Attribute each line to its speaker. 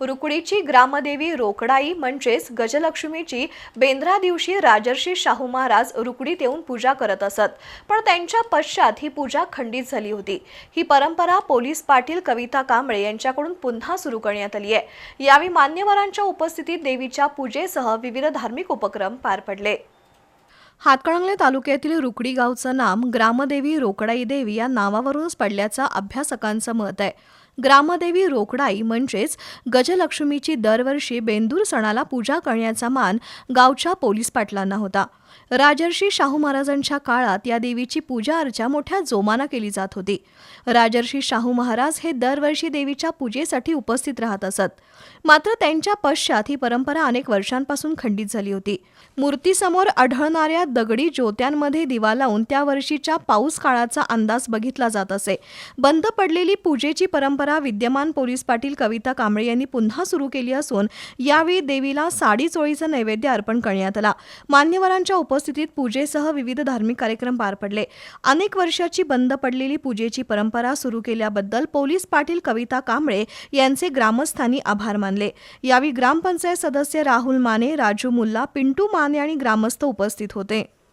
Speaker 1: रुकडीची ग्रामदेवी रोकडाई म्हणजेच गजलक्ष्मीची बेंद्रा दिवशी राजर्षी शाहू महाराज रुकडीत येऊन पूजा करत असत. पण त्यांच्या पश्चात ही पूजा खंडित झाली होती. ही परंपरा पोलीस पाटील कविता कांबळे यांच्याकडून पुन्हा सुरू करण्यात आली आहे. यावेळी मान्यवरांच्या उपस्थितीत देवीच्या पूजेसह विविध धार्मिक उपक्रम पार पडले. हातकणंगले तालुक्यातील रुकडी गावचं नाम ग्रामदेवी रोकडाई देवी या नावावरूनच पडल्याचं अभ्यासकांचं मत आहे. ग्रामदेवी रोकडाई म्हणजेच गजलक्ष्मीची दरवर्षी बेंदूर सणाला पूजा करण्याचा मान गावच्या पोलीस पाटलांना होता. राजर्षी शाहू महाराजांच्या काळात या देवीची पूजा अर्चा मोठ्या जोमानं केली जात होती. राजर्षी शाहू महाराज हे दरवर्षी देवीच्या पूजेसाठी उपस्थित राहत असत. मात्र त्यांच्या पश्चात ही परंपरा अनेक वर्षांपासून खंडित झाली होती. मूर्तीसमोर आढळणाऱ्या दगडी ज्योत्यांमध्ये दिवा लावून त्या वर्षीच्या पाऊस काळाचा अंदाज बघितला जात असे. बंद पडलेली पूजेची परंपरा विद्यमान पोलीस पाटील कविता कांबळे यांनी पुन्हा सुरू केली असून यावेळी देवीला साडी चोळीचं नैवेद्य अर्पण करण्यात आला. मान्यवरांच्या उपस्थितीत पूजेसह विविध धार्मिक कार्यक्रम पार पडले. अनेक वर्षाची बंद पडलेली पूजेची परंपरा सुरू केल्याबद्दल पोलीस पाटील कविता कांबळे यांचे ग्रामस्थांनी आभार मानले. यावेळी ग्रामपंचायत सदस्य राहुल माने राजू मुल्ला पिंटू माने आणि ग्रामस्थ उपस्थित होते.